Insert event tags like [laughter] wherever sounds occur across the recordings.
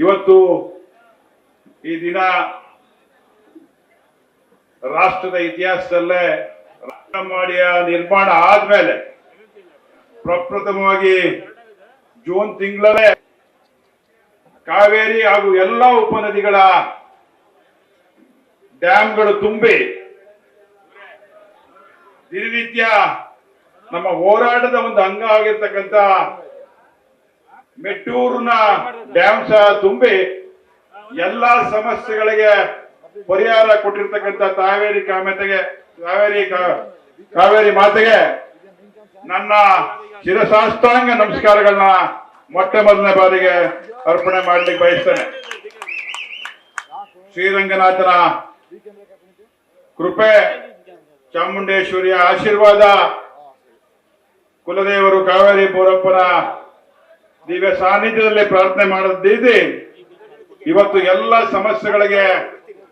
ಇವತ್ತು ಈ ದಿನ ರಾಷ್ಟ್ರದ ಇತಿಹಾಸದಲ್ಲೇ ಮಾಡಿಯ ನಿರ್ಮಾಣ ಆದ್ಮೇಲೆ ಪ್ರಪ್ರಥಮವಾಗಿ ಜೂನ್ ತಿಂಗಳಲ್ಲೇ ಕಾವೇರಿ ಹಾಗೂ ಎಲ್ಲ ಉಪನದಿಗಳ ಡ್ಯಾಮ್ಗಳು ತುಂಬಿ ದಿನನಿತ್ಯ ನಮ್ಮ ಹೋರಾಟದ ಒಂದು ಅಂಗ ಆಗಿರ್ತಕ್ಕಂಥ ಮೆಟ್ಟೂರಿನ ಡ್ಯಾಮ್ ಸಹ ತುಂಬಿ ಎಲ್ಲಾ ಸಮಸ್ಯೆಗಳಿಗೆ ಪರಿಹಾರ ಕೊಟ್ಟಿರ್ತಕ್ಕಂಥ ಕಾವೇರಿ ಕಾಮೆತೆಗೆ, ಕಾವೇರಿ ಕಾವೇರಿ ಮಾತೆಗೆ ನನ್ನ ಶಿರಸಾಷ್ಟಾಂಗ ನಮಸ್ಕಾರಗಳನ್ನ ಮೊಟ್ಟ ಮೊದಲನೇ ಬಾರಿಗೆ ಅರ್ಪಣೆ ಮಾಡಲಿಕ್ಕೆ ಬಯಸ್ತೇನೆ. ಶ್ರೀರಂಗನಾಥನ ಕೃಪೆ, ಚಾಮುಂಡೇಶ್ವರಿಯ ಆಶೀರ್ವಾದ, ಕುಲದೇವರು ಕಾವೇರಿ ಬೋರಪ್ಪನ ದಿವ್ಯ ಸಾನ್ನಿಧ್ಯದಲ್ಲಿ ಪ್ರಾರ್ಥನೆ ಮಾಡದಿದ್ದು ಇವತ್ತು ಎಲ್ಲ ಸಮಸ್ಯೆಗಳಿಗೆ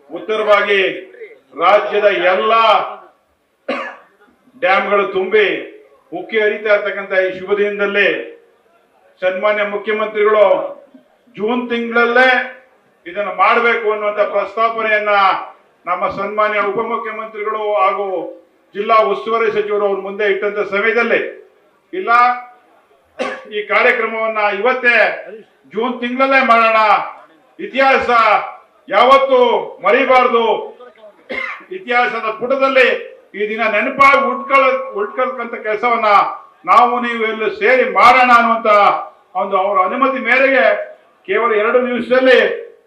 ಉತ್ತರವಾಗಿ ರಾಜ್ಯದ ಎಲ್ಲ ಡ್ಯಾಮ್ಗಳು ತುಂಬಿ ಉಕ್ಕಿ ಹರಿತಾ ಇರ್ತಕ್ಕಂಥ ಈ ಶುಭ ದಿನದಲ್ಲಿ ಸನ್ಮಾನ್ಯ ಮುಖ್ಯಮಂತ್ರಿಗಳು ಜೂನ್ ತಿಂಗಳಲ್ಲೇ ಇದನ್ನು ಮಾಡಬೇಕು ಅನ್ನುವಂಥ ಪ್ರಸ್ತಾಪನೆಯನ್ನ ನಮ್ಮ ಸನ್ಮಾನ್ಯ ಉಪಮುಖ್ಯಮಂತ್ರಿಗಳು ಹಾಗೂ ಜಿಲ್ಲಾ ಉಸ್ತುವಾರಿ ಸಚಿವರು ಅವ್ರ ಮುಂದೆ ಇಟ್ಟಂತ ಸಮಯದಲ್ಲಿ. ಇಲ್ಲ ಈ ಕಾರ್ಯಕ್ರಮವನ್ನ ಇವತ್ತೇ ಜೂನ್ ತಿಂಗಳಲ್ಲೇ ಮಾಡೋಣ. ಇತಿಹಾಸ ಯಾವತ್ತು ಮರಿಬಾರದು. ಇತಿಹಾಸದ ಪುಟದಲ್ಲಿ ಈ ದಿನ ನೆನಪಾಗಿ ಉಟ್ಕೊಳ, ಉಟ್ಕೊಳ್ಕಂತ ಕೆಲಸವನ್ನ ನಾವು ನೀವು ಎಲ್ಲ ಸೇರಿ ಮಾಡೋಣ ಅನ್ನುವಂತ ಒಂದು ಅವರ ಅನುಮತಿ ಮೇರೆಗೆ ಕೇವಲ ಎರಡು ದಿವಸದಲ್ಲಿ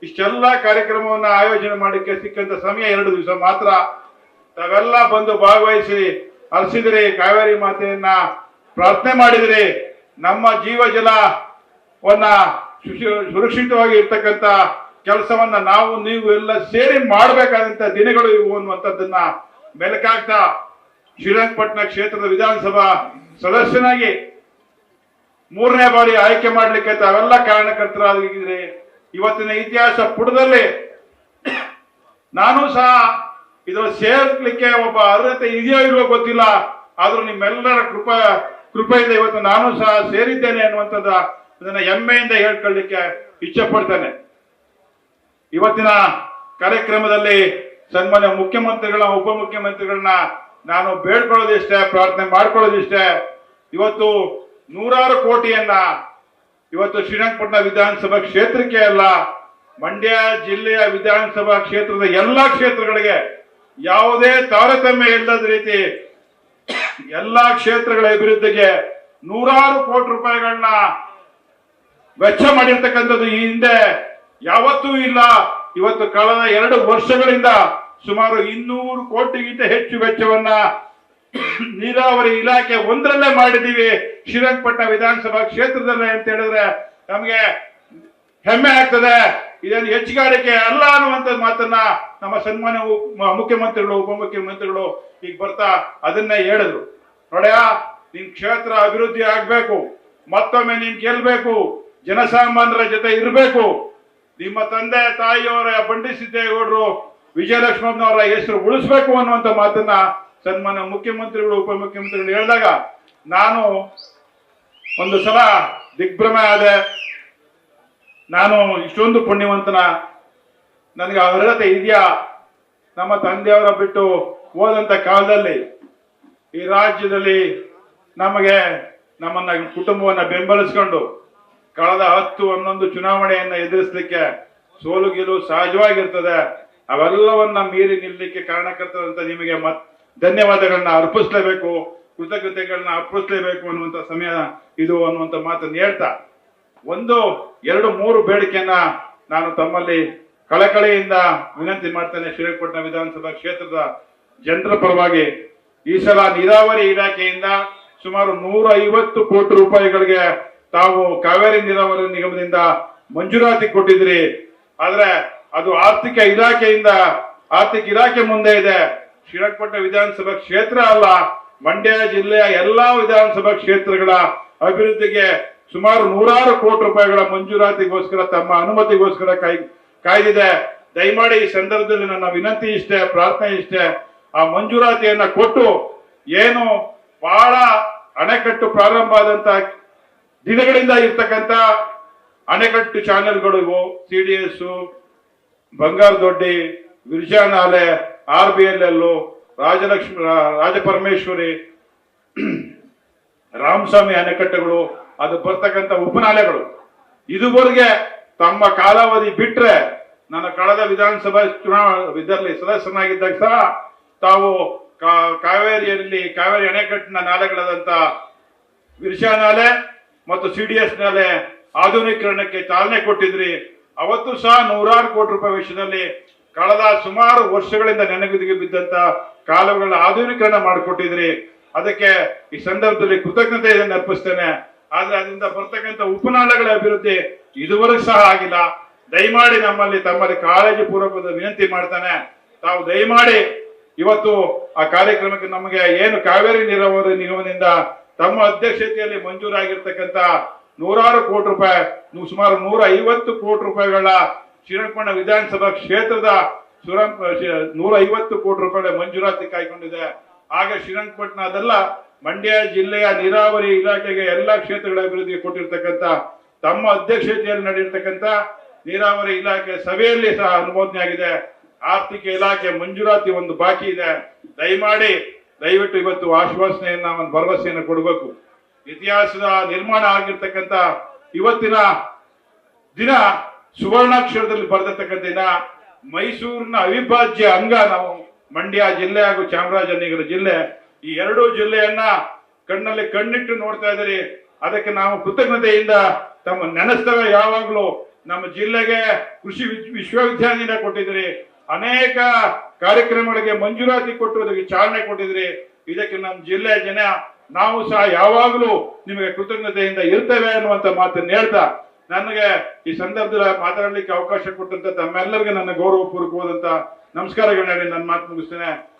ಇಷ್ಟೆಲ್ಲ ಕಾರ್ಯಕ್ರಮವನ್ನ ಆಯೋಜನೆ ಮಾಡಲಿಕ್ಕೆ ಸಿಕ್ಕಂತ ಸಮಯ ಎರಡು ದಿವಸ ಮಾತ್ರ. ತಾವೆಲ್ಲ ಬಂದು ಭಾಗವಹಿಸಿ ಹರಿಸಿದ್ರಿ ಕಾವೇರಿ ಮಾತೆಯನ್ನ ಪ್ರಾರ್ಥನೆ ಮಾಡಿದ್ರಿ ನಮ್ಮ ಜೀವ ಜಲವನ್ನ ಸುಶಿ- ಸುರಕ್ಷಿತವಾಗಿ ಇರ್ತಕ್ಕಂಥ ಕೆಲಸವನ್ನ ನಾವು, ನೀವು ಎಲ್ಲ ಸೇರಿ ಮಾಡಬೇಕಾದಂತ ದಿನಗಳು ಇವು ಅನ್ನುವಂಥದ್ದನ್ನ ಮೆಲಕಾಗ್ತಾ ಶ್ರೀರಂಗಪಟ್ಟಣ ಕ್ಷೇತ್ರದ ವಿಧಾನಸಭಾ ಸದಸ್ಯನಾಗಿ ಮೂರನೇ ಬಾರಿ ಆಯ್ಕೆ ಮಾಡಲಿಕ್ಕೆ ತಾವೆಲ್ಲ ಕಾರಣಕರ್ತರಾಗಿದ್ರೆ ಇವತ್ತಿನ ಇತಿಹಾಸ ಪುಟದಲ್ಲಿ ನಾನು ಸಹ ಇದು ಸೇರ್ಲಿಕ್ಕೆ ಒಬ್ಬ ಅರ್ಹತೆ ಇದೆಯೋ ಇಲ್ವೋ ಗೊತ್ತಿಲ್ಲ, ಆದ್ರೂ ನಿಮ್ಮೆಲ್ಲರ ಕೃಪಾ ಕೃಪೆಯಿಂದ ಇವತ್ತು ನಾನು ಸಹ ಸೇರಿದ್ದೇನೆ ಅನ್ನುವಂಥದ್ದು ಅದನ್ನ ಹೆಮ್ಮೆಯಿಂದ ಹೇಳ್ಕೊಳ್ಳಿಕ್ಕೆ ಇಚ್ಛೆ ಪಡ್ತೇನೆ ಇವತ್ತಿನ ಕಾರ್ಯಕ್ರಮದಲ್ಲಿ ಸನ್ಮಾನ್ಯ ಮುಖ್ಯಮಂತ್ರಿಗಳ ಉಪಮುಖ್ಯಮಂತ್ರಿಗಳನ್ನ ನಾನು ಬೇಡ್ಕೊಳ್ಳೋದಿಷ್ಟೇ, ಪ್ರಾರ್ಥನೆ ಮಾಡ್ಕೊಳ್ಳೋದಿಷ್ಟೇ. ಇವತ್ತು ನೂರಾರು ಕೋಟಿಯನ್ನ ಇವತ್ತು ಶ್ರೀರಂಗಪಟ್ಟಣ ವಿಧಾನಸಭಾ ಕ್ಷೇತ್ರಕ್ಕೆ ಅಲ್ಲ, ಮಂಡ್ಯ ಜಿಲ್ಲೆಯ ವಿಧಾನಸಭಾ ಕ್ಷೇತ್ರದ ಎಲ್ಲಾ ಕ್ಷೇತ್ರಗಳಿಗೆ ಯಾವುದೇ ತಾರತಮ್ಯ ಇಲ್ಲದ ರೀತಿ ಎಲ್ಲಾ ಕ್ಷೇತ್ರಗಳ ಅಭಿವೃದ್ಧಿಗೆ ನೂರಾರು ಕೋಟಿ ರೂಪಾಯಿಗಳನ್ನ ವೆಚ್ಚ ಮಾಡಿರ್ತಕ್ಕಂಥದ್ದು ಈ ಹಿಂದೆ ಯಾವತ್ತೂ ಇಲ್ಲ. ಇವತ್ತು ಕಳೆದ ಎರಡು ವರ್ಷಗಳಿಂದ ಸುಮಾರು ಇನ್ನೂರು ಕೋಟಿಗಿಂತ ಹೆಚ್ಚು ವೆಚ್ಚವನ್ನ ನೀರಾವರಿ ಇಲಾಖೆ ಒಂದರಲ್ಲೇ ಮಾಡಿದ್ದೀವಿ. ಶ್ರೀರಂಗಪಟ್ಟಣ ವಿಧಾನಸಭಾ ಕ್ಷೇತ್ರದಲ್ಲೇ ಅಂತ ಹೇಳಿದ್ರೆ ನಮಗೆ ಹೆಮ್ಮೆ ಆಗ್ತದೆ. ಇದೇನು ಹೆಚ್ಚುಗಾರಿಕೆ ಅಲ್ಲ ಅನ್ನುವಂಥ ಮಾತನ್ನ ನಮ್ಮ ಸನ್ಮಾನ್ಯ ಮುಖ್ಯಮಂತ್ರಿಗಳು, ಉಪಮುಖ್ಯಮಂತ್ರಿಗಳು ಈಗ ಬರ್ತಾ ಅದನ್ನೇ ಹೇಳಿದ್ರು. ನೋಡ್ಯ ನಿನ್ ಕ್ಷೇತ್ರ ಅಭಿವೃದ್ಧಿ ಆಗ್ಬೇಕು, ಮತ್ತೊಮ್ಮೆ ನೀನ್ ಗೆಲ್ಬೇಕು, ಜನಸಾಮಾನ್ಯರ ಜೊತೆ ಇರಬೇಕು. ನಿಮ್ಮ ತಂದೆ, ತಾಯಿಯವರ ಬಂಡಿ ಸಿದ್ದೇಗೌಡರು ವಿಜಯಲಕ್ಷ್ಮಮ್ಮನವರ ಹೆಸರು ಉಳಿಸ್ಬೇಕು ಅನ್ನುವಂಥ ಮಾತನ್ನ ಸನ್ಮಾನ್ಯ ಮುಖ್ಯಮಂತ್ರಿಗಳು, ಉಪಮುಖ್ಯಮಂತ್ರಿಗಳು ಹೇಳಿದಾಗ ನಾನು ಒಂದು ಸಲ ದಿಗ್ಭ್ರಮೆ ಆದೆ ನಾನು ಇಷ್ಟೊಂದು ಪುಣ್ಯವಂತನ. ನನಗೆ ಅರ್ಹತೆ ಇದೆಯಾ? ನಮ್ಮ ತಂದೆಯವರ ಬಿಟ್ಟು ಹೋದಂತ ಕಾಲದಲ್ಲಿ ಈ ರಾಜ್ಯದಲ್ಲಿ ನಮಗೆ ನಮ್ಮನ್ನ ಕುಟುಂಬವನ್ನ ಬೆಂಬಲಿಸ್ಕೊಂಡು ಕಳೆದ ಹತ್ತು ಹನ್ನೊಂದು ಚುನಾವಣೆಯನ್ನ ಎದುರಿಸಲಿಕ್ಕೆ ಸೋಲು ಗೆಲುವು ಸಹಜವಾಗಿರ್ತದೆ. ಅವೆಲ್ಲವನ್ನ ಮೀರಿ ನಿಲ್ಲಕ್ಕೆ ಕಾರಣಕರ್ತದಂತ ನಿಮಗೆ ಮತ್ ಧನ್ಯವಾದಗಳನ್ನ ಅರ್ಪಿಸ್ಲೇಬೇಕು, ಕೃತಜ್ಞತೆಗಳನ್ನ ಅರ್ಪಿಸ್ಲೇಬೇಕು ಅನ್ನುವಂತ ಸಮಯ ಇದು ಅನ್ನುವಂತ ಮಾತನ್ನು ಹೇಳ್ತಾ ಒಂದು, ಎರಡು, ಮೂರು ಬೇಡಿಕೆಯನ್ನ ನಾನು ತಮ್ಮಲ್ಲಿ ಕಳಕಳಿಯಿಂದ ವಿನಂತಿ ಮಾಡ್ತೇನೆ ಶ್ರೀರಂಗಪಟ್ಟಣ ವಿಧಾನಸಭಾ ಕ್ಷೇತ್ರದ ಜನರ ಪರವಾಗಿ. ಈ ಸಲ ನೀರಾವರಿ ಇಲಾಖೆಯಿಂದ ಸುಮಾರು ನೂರ ಐವತ್ತು ಕೋಟಿ ರೂಪಾಯಿಗಳಿಗೆ ತಾವು ಕಾವೇರಿ ನೀರಾವರಿ ನಿಗಮದಿಂದ ಮಂಜೂರಾತಿ ಕೊಟ್ಟಿದ್ರಿ ಆದ್ರೆ ಅದು ಆರ್ಥಿಕ ಇಲಾಖೆಯಿಂದ, ಆರ್ಥಿಕ ಇಲಾಖೆ ಮುಂದೆ ಇದೆ. ಶ್ರೀರಂಗಪಟ್ಟಣ ವಿಧಾನಸಭಾ ಕ್ಷೇತ್ರ ಅಲ್ಲ, ಮಂಡ್ಯ ಜಿಲ್ಲೆಯ ಎಲ್ಲಾ ವಿಧಾನಸಭಾ ಕ್ಷೇತ್ರಗಳ ಅಭಿವೃದ್ಧಿಗೆ ಸುಮಾರು ನೂರಾರು ಕೋಟಿ ರೂಪಾಯಿಗಳ ಮಂಜೂರಾತಿಗೋಸ್ಕರ ತಮ್ಮ ಅನುಮತಿಗೋಸ್ಕರ ಕಾಯ್ ಕಾಯ್ದಿದೆ. ದಯಮಾಡಿ ಈ ಸಂದರ್ಭದಲ್ಲಿ ನನ್ನ ವಿನಂತಿ ಇಷ್ಟೇ, ಪ್ರಾರ್ಥನೆ ಇಷ್ಟೇ. ಆ ಮಂಜೂರಾತಿಯನ್ನ ಕೊಟ್ಟು ಏನು ಬಹಳ ಅಣೆಕಟ್ಟು ಪ್ರಾರಂಭ ಆದಂತ ದಿನಗಳಿಂದ ಇರ್ತಕ್ಕಂಥ ಅಣೆಕಟ್ಟು ಚಾನೆಲ್ಗಳು ಇವು. C D S, Bangara Doddi ವಿರ್ಜಾನಾಲೆ R B L L, Rajalakshmi Rajaparameshwari, [clears throat] Ramaswamy ಅಣೆಕಟ್ಟೆಗಳು ಅದು ಬರ್ತಕ್ಕಂಥ ಉಪನಾಲೆಗಳು. ಇದುವರೆಗೆ ತಮ್ಮ ಕಾಲಾವಧಿ ಬಿಟ್ರೆ ನನ್ನ ಕಳೆದ ವಿಧಾನಸಭಾ ಚುನಾವಣೆ ಇದರಲ್ಲಿ ಸದಸ್ಯನಾಗಿದ್ದಾಗ ಸಹ ತಾವು ಕಾವೇರಿಯಲ್ಲಿ, ಕಾವೇರಿ ಅಣೆಕಟ್ಟಿನ ನಾಲೆಗಳಾದಂತ ವಿರ್ಷಾ ನಾಲೆ ಮತ್ತು ಸಿ ಡಿ ಎಸ್ ನಾಲೆ ಆಧುನೀಕರಣಕ್ಕೆ ಚಾಲನೆ ಕೊಟ್ಟಿದ್ರಿ. ಅವತ್ತು ಸಹ ನೂರಾರು ಕೋಟಿ ರೂಪಾಯಿ ವೆಚ್ಚದಲ್ಲಿ ಕಳೆದ ಸುಮಾರು ವರ್ಷಗಳಿಂದ ನೆನಗುದಿಗೆ ಬಿದ್ದಂತ ಕಾಲುವೆಗಳ ಆಧುನೀಕರಣ ಮಾಡಿಕೊಟ್ಟಿದ್ರಿ. ಅದಕ್ಕೆ ಈ ಸಂದರ್ಭದಲ್ಲಿ ಕೃತಜ್ಞತೆಯನ್ನು ಅರ್ಪಿಸ್ತೇನೆ. ಆದ್ರೆ ಅದರಿಂದ ಬರ್ತಕ್ಕಂಥ ಉಪನಾಳಗಳ ಅಭಿವೃದ್ಧಿ ಇದುವರೆಗೂ ಸಹ ಆಗಿಲ್ಲ. ದಯಮಾಡಿ ನಮ್ಮಲ್ಲಿ ತಮ್ಮಲ್ಲಿ ಕಾಳಜಿ ಪೂರ್ವಕದ ವಿನಂತಿ ಮಾಡ್ತಾನೆ. ತಾವು ದಯಮಾಡಿ ಇವತ್ತು ಆ ಕಾರ್ಯಕ್ರಮಕ್ಕೆ ನಮಗೆ ಏನು ಕಾವೇರಿ ನೀರಾವರಿ ನಿಗಮದಿಂದ ತಮ್ಮ ಅಧ್ಯಕ್ಷತೆಯಲ್ಲಿ ಮಂಜೂರಾಗಿರ್ತಕ್ಕಂಥ ನೂರಾರು ಕೋಟಿ ರೂಪಾಯಿ ನೀವು ಸುಮಾರು ನೂರ ಐವತ್ತು ಕೋಟಿ ರೂಪಾಯಿಗಳ ಶ್ರೀರಂಗಪಟ್ಟಣ ವಿಧಾನಸಭಾ ಕ್ಷೇತ್ರದ ನೂರ ಐವತ್ತು ಕೋಟಿ ರೂಪಾಯಿ ಮಂಜೂರಾತಿ ಕಾಯ್ಕೊಂಡಿದೆ. ಆಗ ಶ್ರೀರಂಗಪಟ್ಟಣ ಅದೆಲ್ಲ ಮಂಡ್ಯ ಜಿಲ್ಲೆಯ ನೀರಾವರಿ ಇಲಾಖೆಗೆ ಎಲ್ಲಾ ಕ್ಷೇತ್ರಗಳ ಅಭಿವೃದ್ಧಿ ಕೊಟ್ಟಿರ್ತಕ್ಕಂಥ, ತಮ್ಮ ಅಧ್ಯಕ್ಷತೆಯಲ್ಲಿ ನಡೆದಿರ್ತಕ್ಕಂಥ ನೀರಾವರಿ ಇಲಾಖೆ ಸಭೆಯಲ್ಲಿ ಸಹ ಅನುಮೋದನೆ ಆಗಿದೆ ಆರ್ಥಿಕ ಇಲಾಖೆ ಮಂಜೂರಾತಿ ಒಂದು ಬಾಕಿ ಇದೆ. ದಯಮಾಡಿ ದಯವಿಟ್ಟು ಇವತ್ತು ಆಶ್ವಾಸನೆಯನ್ನ, ಒಂದು ಭರವಸೆಯನ್ನು ಕೊಡಬೇಕು. ಇತಿಹಾಸದ ನಿರ್ಮಾಣ ಆಗಿರ್ತಕ್ಕಂಥ ಇವತ್ತಿನ ದಿನ ಸುವರ್ಣಾಕ್ಷರದಲ್ಲಿ ಬರೆದಿರ್ತಕ್ಕಂಥ ದಿನ. ಮೈಸೂರಿನ ಅವಿಭಾಜ್ಯ ಅಂಗ ನಾವು ಮಂಡ್ಯ ಜಿಲ್ಲೆ ಹಾಗೂ ಚಾಮರಾಜನಗರ ಜಿಲ್ಲೆ ಈ ಎರಡೂ ಜಿಲ್ಲೆಯನ್ನ ಕಣ್ಣಲ್ಲಿ ಕಣ್ಣಿಟ್ಟು ನೋಡ್ತಾ ಇದ್ದೀರಿ. ಅದಕ್ಕೆ ನಾವು ಕೃತಜ್ಞತೆಯಿಂದ ತಮ್ಮ ನೆನೆಸ್ತೇವೆ ಯಾವಾಗಲೂ ನಮ್ಮ ಜಿಲ್ಲೆಗೆ ಕೃಷಿ ವಿಶ್ವ- ವಿಶ್ವವಿದ್ಯಾನಿಲಯ ಕೊಟ್ಟಿದ್ರಿ ಅನೇಕ ಕಾರ್ಯಕ್ರಮಗಳಿಗೆ ಮಂಜೂರಾತಿ ಕೊಟ್ಟು ಅದಕ್ಕೆ ಚಾಲನೆ ಕೊಟ್ಟಿದ್ರಿ ಇದಕ್ಕೆ ನಮ್ಮ ಜಿಲ್ಲೆಯ ಜನ ನಾವು ಸಹ ಯಾವಾಗಲೂ ನಿಮಗೆ ಕೃತಜ್ಞತೆಯಿಂದ ಇರ್ತೇವೆ ಅನ್ನುವಂತ ಮಾತನ್ನು ಹೇಳ್ತಾ, ನನಗೆ ಈ ಸಂದರ್ಭದಲ್ಲಿ ಮಾತಾಡಲಿಕ್ಕೆ ಅವಕಾಶ ಕೊಟ್ಟಂತ ತಮ್ಮೆಲ್ಲರಿಗೂ ನನ್ನ ಗೌರವಪೂರ್ವಕವಾದಂತ ನಮಸ್ಕಾರಗಳನ್ನ ಹೇಳಿ ನನ್ನ ಮಾತು ಮುಗಿಸ್ತೇನೆ.